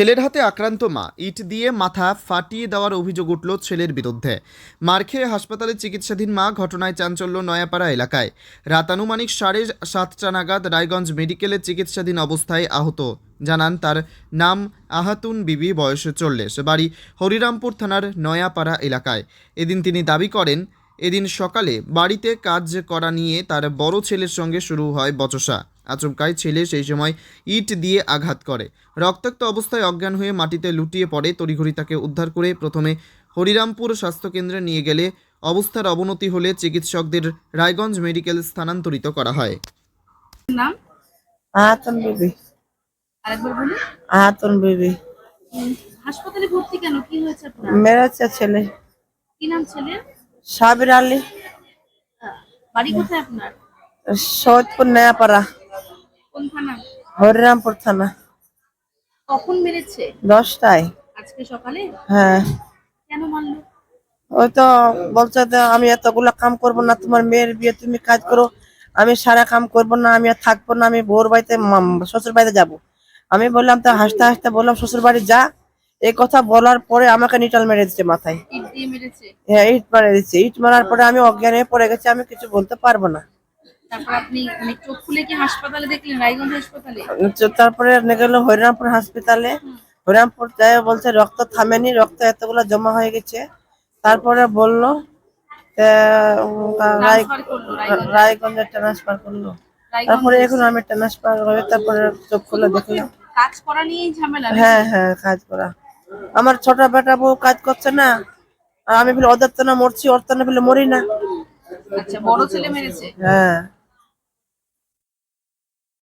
ছেলের হাতে আক্রান্ত মা, ইট দিয়ে মাথা ফাটিয়ে দেওয়ার অভিযোগ উঠল ছেলের বিরুদ্ধে। মার খেয়ে হাসপাতালে চিকিৎসাধীন মা ঘটনায় চাঞ্চল্য নয়াপাড়া এলাকায়। রাত আনুমানিক সাড়ে সাতটা নাগাদ রায়গঞ্জ মেডিকেলে চিকিৎসাধীন অবস্থায় আহত। জানান তার নাম আহাতুন বিবি, বয়স চল্লিশ। বাড়ি হরিরামপুর থানার নয়াপাড়া এলাকায়। এদিন তিনি দাবি করেন এদিন সকালে বাড়িতে কাজ করা নিয়ে তার বড় ছেলের সঙ্গে শুরু হয় বচসা। আচমকায় ছেলে সেই সময় ইট দিয়ে আঘাত করে। রক্তাক্ত অবস্থায় অজ্ঞান হয়ে মাটিতে লুটিয়ে পড়ে তড়িঘড়ি তাকে উদ্ধার করে প্রথমে হরিরামপুর স্বাস্থ্যকেন্দ্রে নিয়ে গেলে অবস্থার অবনতি হলে চিকিৎসকদের রায়গঞ্জ মেডিকেল স্থানান্তরিত করা হয়। নাম? আহাতন বিবি। আরেকবার বলুন। আহাতন বিবি। হাসপাতালে ভর্তি কেন? কি হয়েছে আপনার? মেরেছে ছেলে। কি নাম ছেলের? সাবির আলী। বাড়ি কোথায় আপনার? সৈয়দপুর নয়াপাড়া। কোন থানা? হরিরামপুর থানা। কখন মেরেছে? দশটায়। আজকে সকালে? হ্যাঁ। কেন মারলো? ওই তো বলছে যে আমি এতগুলা কাম করব না তোমার মেয়ের বিয়ে তুমি কাজ করো। আমি সারা কাম করব না আমি আর থাকব না আমি বোর বাড়িতে শ্বশুর বাড়িতে যাব। আমি বললাম তো হাসতে হাসতে বললাম শ্বশুর বাড়ি যা এই কথা বলার পরে আমাকে নিটাল মেরে দিচ্ছে মাথায়। হ্যাঁ ইট মারে দিচ্ছে ইট মারার পরে আমি অজ্ঞান হয়ে পড়ে গেছি আমি কিছু বলতে পারব না। তারপর মানে তারপরে নিয়ে গেল হরিরামপুর হাসপাতালে। হরিরামপুর বলছে রক্ত থামেনি রক্ত এতগুলো জমা হয়ে গেছে। তারপরে বলল রায়গঞ্জ। রায়গঞ্জে ট্রান্সফার করল। তারপরে এখন আমি ট্রান্সফার হয়ে তারপরে চোখ খুলে দেখলাম। কাজ করা নিয়েই ঝামেলা হ্যাঁ হ্যাঁ কাজ করা। আমার ছোট বেটা বউ কাজ করছে না। আর আমি বলে অদার্থনা মরছি অর্থনা বলে মরি না। আচ্ছা বড় ছেলে মেরেছে? হ্যাঁ।